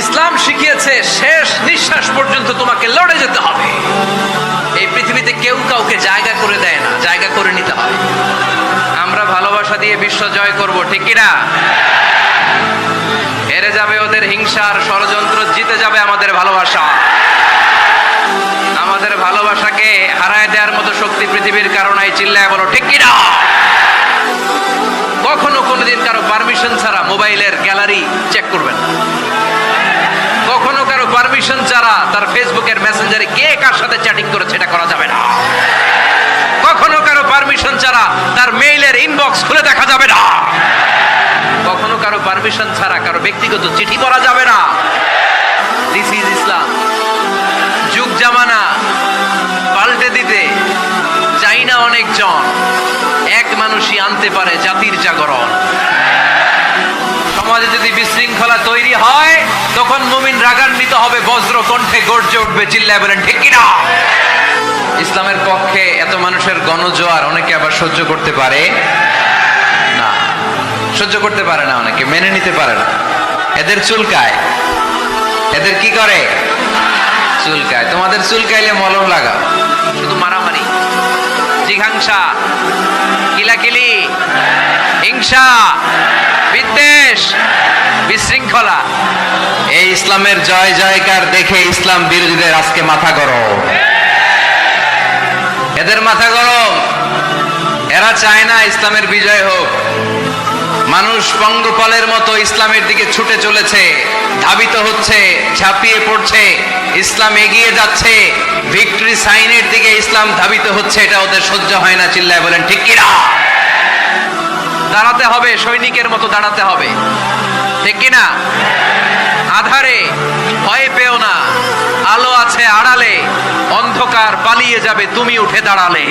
ইসলাম শিখিয়েছে, শেষ নিঃশ্বাস পর্যন্ত তোমাকে লড়ে যেতে হবে। এই পৃথিবীতে কেউ কাউকে জায়গা করে দেয় না, জায়গা করে নিতে হয় আমরা ভালোবাসা দিয়ে বিশ্ব জয় করব, ঠিক কিনা? হেরে যাবে ওদের হিংসার ষড়যন্ত্র, জিতে যাবে আমাদের ভালোবাসা। আমাদের ভালোবাসাকে হারায় দেওয়ার মতো শক্তি পৃথিবীর কারণে চিল্লায় বলো, ঠিক কিনা? কখনো কোনোদিন কারও পারমিশন ছাড়া মোবাইলের গ্যালারি চেক করবেন না। কারও পারমিশন ছাড়া তার ফেসবুকের মেসেঞ্জারে কে কার সাথে চ্যাটিং করেছে এটা করা যাবে না। কখনো কারও পারমিশন ছাড়া তার মেইলের ইনবক্স খুলে দেখা যাবে না। কখনো কারও পারমিশন ছাড়া কারও ব্যক্তিগত চিঠি পড়া যাবে না। দিস ইজ ইসলাম যুগ জামানা, পাল্টে দিতে চাই না অনেকজন। এক মানুষই আনতে পারে জাতির জাগরণ। সমাজে যদি বিশৃঙ্খলা তৈরি হয় তখন হবে বজ্র কণ্ঠে গর্জে উঠবে চিল্লায় বলেন, ঠিক কিনা? ইসলামের পক্ষে এত মানুষের গণজোয়ার অনেকে আবার সহ্য করতে পারে না। সহ্য করতে পারে না অনেকে, মেনে নিতে পারে না। এদের চুলকায়। এদের কি করে? চুলকায়। তোমাদের চুলকাইলে মলম লাগা শুধু মারামারি। জিঘাংসা। কিলাকিলি। হিংসা। বিদ্বেষ। বিশৃঙ্খলা। ইসলামের জয় জয়কার দেখে ইসলাম বিরোধীদের আজকে মাথা গরম। এদের মাথা গরম। এরা চায় না ইসলামের বিজয় হোক। মানুষ পঙ্গপালের মতো ইসলামের দিকে ছুটে চলেছে, ধাবিত হচ্ছে, ঝাঁপিয়ে পড়ছে, ইসলাম এগিয়ে যাচ্ছে, ভিক্টরি সাইনের দিকে ইসলাম ধাবিত হচ্ছে, এটা ওদের সহ্য হয় না, চিল্লায় বলেন, ঠিক কিনা? দাঁড়াতে হবে, সৈনিকের মতো দাঁড়াতে হবে। ঠিক কিনা? আধারে আড়ালে অন্ধকার পালিয়ে যাবে তুমি উঠে দাঁড়ালে।